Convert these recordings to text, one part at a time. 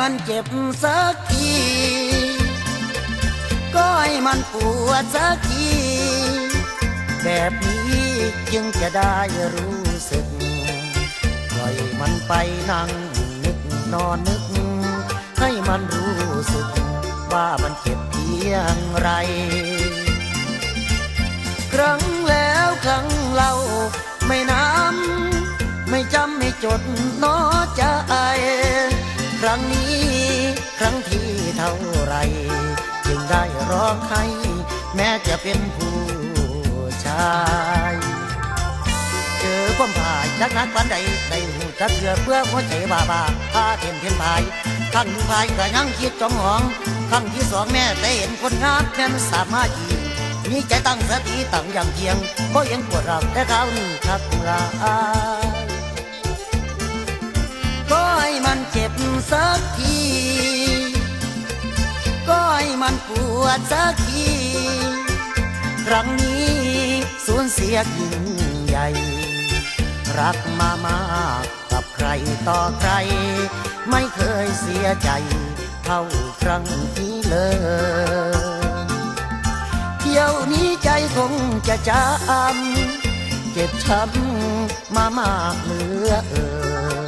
มันเจ็บสักที ก็ให้มันปวดสักที แบบนี้จึงจะได้รู้สึก ปล่อยมันไปนั่งนึกนอนนึก ให้มันรู้สึก ว่ามันเจ็บเพียงไร ครั้งแล้วครั้งเล่าไม่น้ำไม่จำไม่จดเนอใครั้งที่เท่าไร จึงได้ร้องให้แม้จะเป็นผู้ชาย เจอความผ่ายจักนักปันใดได้หูจักเรือเพื่อหัวใจบาบาพาเทียนเทียนพายข้างหนึ่งพายก็ยังคิดจ้องหองข้างที่สองแม่ได้เห็นคนงามแม่นสามารถยิงมีใจตั้งสติตั้งอย่างเพียงเพราะยังปวดรักแต่เขานี่ทักลายก็ให้มันเจ็บสักที หัวดสักทีครั้งนี้สูญเสียยิ่งใหญ่ รักมามากกับใครต่อใคร ไม่เคยเสียใจเท่าครั้งนี้เลยเที่ยวนี้ใจคงจะจำเจ็บช้ำมามากเหลือเอ่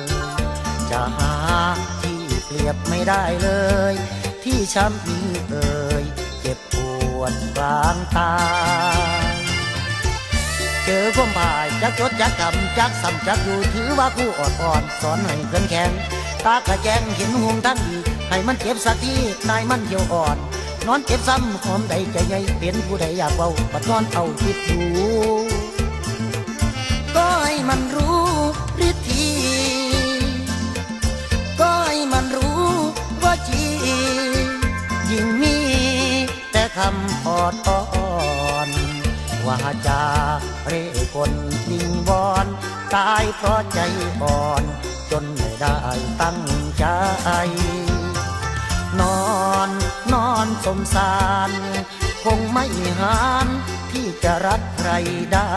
ยจะหาที่เปรียบไม่ได้เลย ที่ช้ำนี้เอ่ยเจ็บป วดกลางตา เจอความบ่ายจักจดจักกำจักสัมจักอยู่ถือว่าผู้อดอ่อนสอนให้เกินแข็ง ตากระแจงเห็นห่วงทั้งดี ให้มันเจ็บสักทีนายมันเหี่ยวอ่อน นอนเจ็บซ้ำหอมใดใจใหญ่เป็นผู้ใดอยากเบาปัดนอนเอาคิดอยู่ อดอ่อนว่าจาเร่คนลิงวอนตายเพราะใจอ่อน จนไม่ได้ตั้งใจ นอนนอนสมสาร คงไม่หานที่จะรักใครได้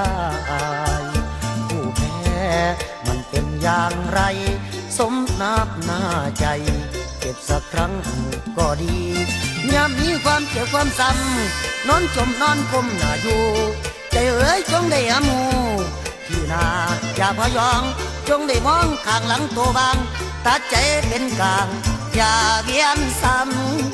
ผู้แพ้มันเป็นอย่างไร สมนับหน้าใจ เจ็บสักครั้งก็ดียามมีความเจ็บความซ้ำนอนจมนอนก้มหน้าอยู่ใจเอ๋ยจงได้หามูที่นาอย่าพยอง จงได้มองข้างหลังตัวบางตัดใจเป็นกลางอย่าเวียนซ้ำ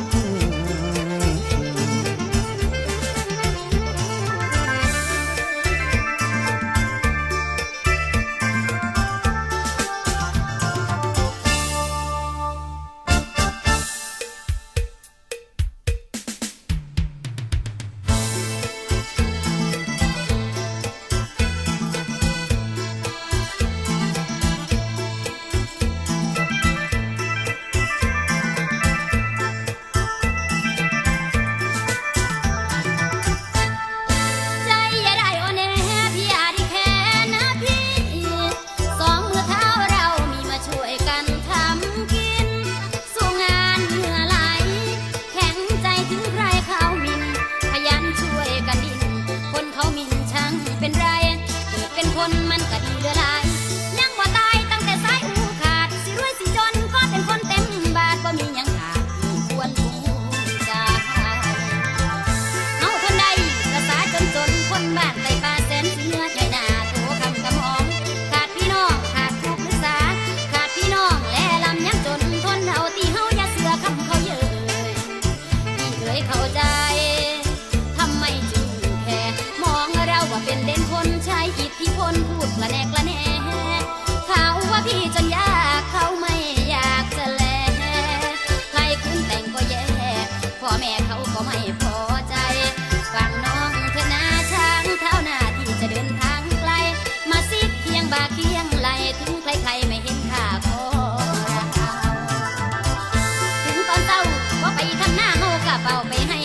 ทำหน้าเฮากะเป่าไปให้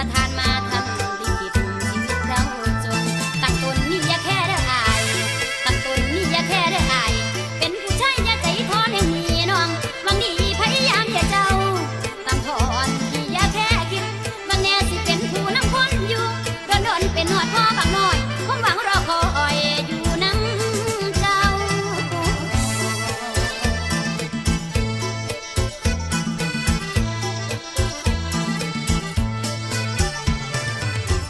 สถานมา